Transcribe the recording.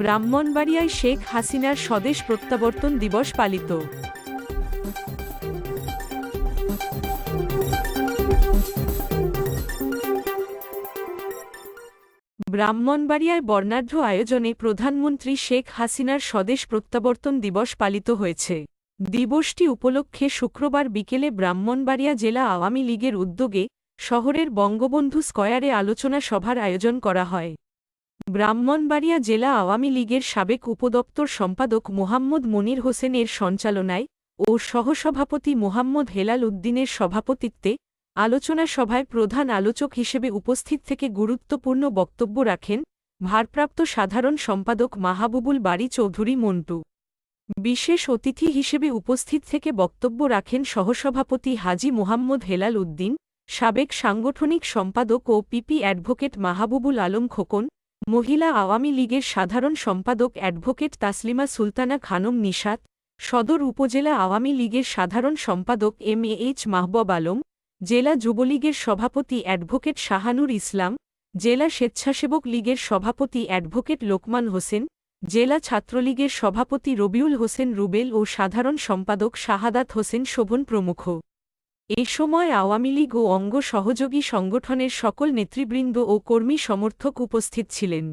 ব্রাহ্মণবাড়িয়ায় শেখ হাসিনার স্বদেশ প্রত্যাবর্তন দিবস পালিত। ব্রাহ্মণবাড়িয়ায় বর্ণাঢ্য আয়োজনে প্রধানমন্ত্রী শেখ হাসিনার স্বদেশ প্রত্যাবর্তন দিবস পালিত হয়েছে। দিবসটি উপলক্ষে শুক্রবার বিকেলে ব্রাহ্মণবাড়িয়া জেলা আওয়ামী লীগের উদ্যোগে শহরের বঙ্গবন্ধু স্কয়ারে আলোচনা সভার আয়োজন করা হয়। ব্রাহ্মণবাড়িয়া জেলা আওয়ামী লীগের সাবেক উপদপ্তর সম্পাদক মোহাম্মদ মনির হোসেনের সঞ্চালনায় ও সহসভাপতি মোহাম্মদ হেলাল উদ্দিনের সভাপতিত্বে আলোচনা সভায় প্রধান আলোচক হিসেবে উপস্থিত থেকে গুরুত্বপূর্ণ বক্তব্য রাখেন ভারপ্রাপ্ত সাধারণ সম্পাদক মাহাবুবুল বাড়ি চৌধুরী মন্টু। বিশেষ অতিথি হিসেবে উপস্থিত থেকে বক্তব্য রাখেন সহসভাপতি হাজি মোহাম্মদ হেলাল উদ্দিন, সাবেক সাংগঠনিক সম্পাদক ও পিপি অ্যাডভোকেট মাহাবুবুল আলম খোকন মহিলা আওয়ামী লীগের সাধারণ সম্পাদক অ্যাডভোকেট তাসলিমা সুলতানা খানম নিশাত, সদর উপজেলা আওয়ামী লীগের সাধারণ সম্পাদক M A H Mahbub Alam, জেলা যুবলীগের সভাপতি অ্যাডভোকেট শাহানুর ইসলাম, জেলা স্বেচ্ছাসেবক লীগের সভাপতি অ্যাডভোকেট লোকমান হোসেন, জেলা ছাত্রলীগের সভাপতি রবিউল হোসেন রুবেল ও সাধারণ সম্পাদক শাহাদাত হোসেন শোভন প্রমুখ। এ সময় আওয়ামী লীগ ও অঙ্গ সহযোগী সংগঠনের সকল নেতৃবৃন্দ ও কর্মী সমর্থক উপস্থিত ছিলেন।